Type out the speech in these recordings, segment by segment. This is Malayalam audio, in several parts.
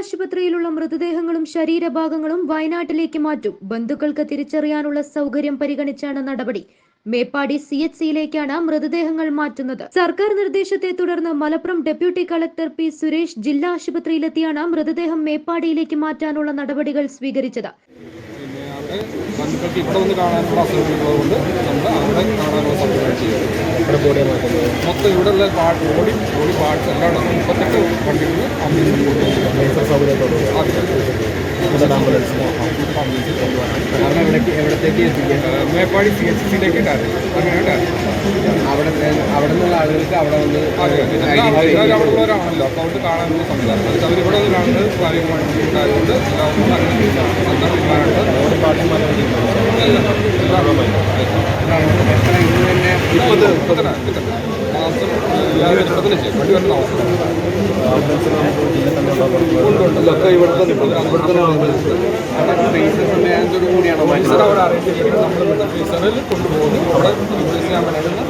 ആശുപത്രിയിലുള്ള മൃതദേഹങ്ങളും ശരീരഭാഗങ്ങളും വയനാട്ടിലേക്ക് മാറ്റും. ബന്ധുക്കൾക്ക് തിരിച്ചറിയാനുള്ള സൗകര്യം പരിഗണിച്ചാണ് നടപടി. മേപ്പാടി സി എച്ച് സിയിലേക്കാണ് മൃതദേഹങ്ങൾ മാറ്റുന്നത്. സർക്കാർ നിർദ്ദേശത്തെ തുടർന്ന് Malappuram deputy collector P Suresh ജില്ലാ ആശുപത്രിയിലെത്തിയാണ് മൃതദേഹം മേപ്പാടിയിലേക്ക് മാറ്റാനുള്ള നടപടികൾ സ്വീകരിച്ചത്. ഇവിടെ കാണാനുള്ള ബോഡിയെ മാറ്റുന്നത് മൊത്തം ഇവിടെയുള്ള പാർട്ട് ബോഡി ബോഡി പാർട്സ് എല്ലാം മുപ്പത്തെട്ട് വണ്ടികളിൽ ആംബുലൻസിൽ കൊണ്ടുപോകും ലേസർ സൗകര്യത്തോടുകൂടി ആംബുലൻസ്. ആംബുലൻസിൽ കൊണ്ടുപോകാൻ കാരണം എവിടേക്ക് എവിടത്തേക്ക് മേപ്പാടി സി എച്ച് സിയിലേക്ക് അവിടെ അവിടെ നിന്നുള്ള ആളുകൾക്ക് അവിടെ വന്ന് അവിടെ ഉള്ളവരാണല്ലോ അപ്പോൾ അവർക്ക് കാണാനുള്ള സംവിധാനം. അവർ ഇവിടെ വന്ന് കാണുന്നത് പ്രായോഗികമായിട്ട് ഉണ്ടായതുകൊണ്ട് ബോഡി പാർട്ടി എല്ലാം മുപ്പത് ഇവിടെ വണ്ടി അവസ്ഥ ഇവിടെ തന്നെ ഇവിടെ തന്നെ കൂടിയാണോ? അവിടെ അറേഞ്ച് ചെയ്തിട്ട് നമ്മൾ ഓഫീസറിൽ കൊണ്ടുപോകുന്നു. അവിടെ യൂണിവേഴ്സിറ്റി ചെയ്യാൻ വേണ്ടിയിട്ട്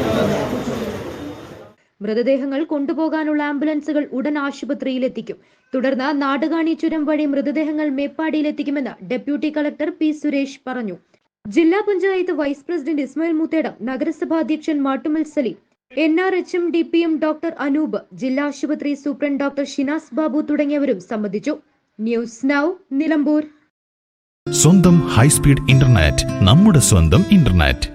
മൃതദേഹങ്ങൾ കൊണ്ടുപോകാനുള്ള ആംബുലൻസുകൾ ഉടൻ ആശുപത്രിയിലെത്തിക്കും. തുടർന്ന് നാടുകാണി ചുരം വഴി മൃതദേഹങ്ങൾ മേപ്പാടിയിലെത്തിക്കുമെന്ന് ഡെപ്യൂട്ടി കളക്ടർ പി സുരേഷ് പറഞ്ഞു. ജില്ലാ പഞ്ചായത്ത് വൈസ് പ്രസിഡന്റ് ഇസ്മായിൽ മുത്തേടം നഗരസഭാ അധ്യക്ഷൻ Mattummal Saleem N R H M D P M doctor Anoop ജില്ലാ ആശുപത്രി സൂപ്രണ്ട് ഡോക്ടർ ഷിനാസ് ബാബു തുടങ്ങിയവരും സംബന്ധിച്ചു. News now Nilambur. സ്വന്തം ഹൈസ്പീഡ് ഇന്റർനെറ്റ് നമ്മുടെ സ്വന്തം ഇന്റർനെറ്റ്.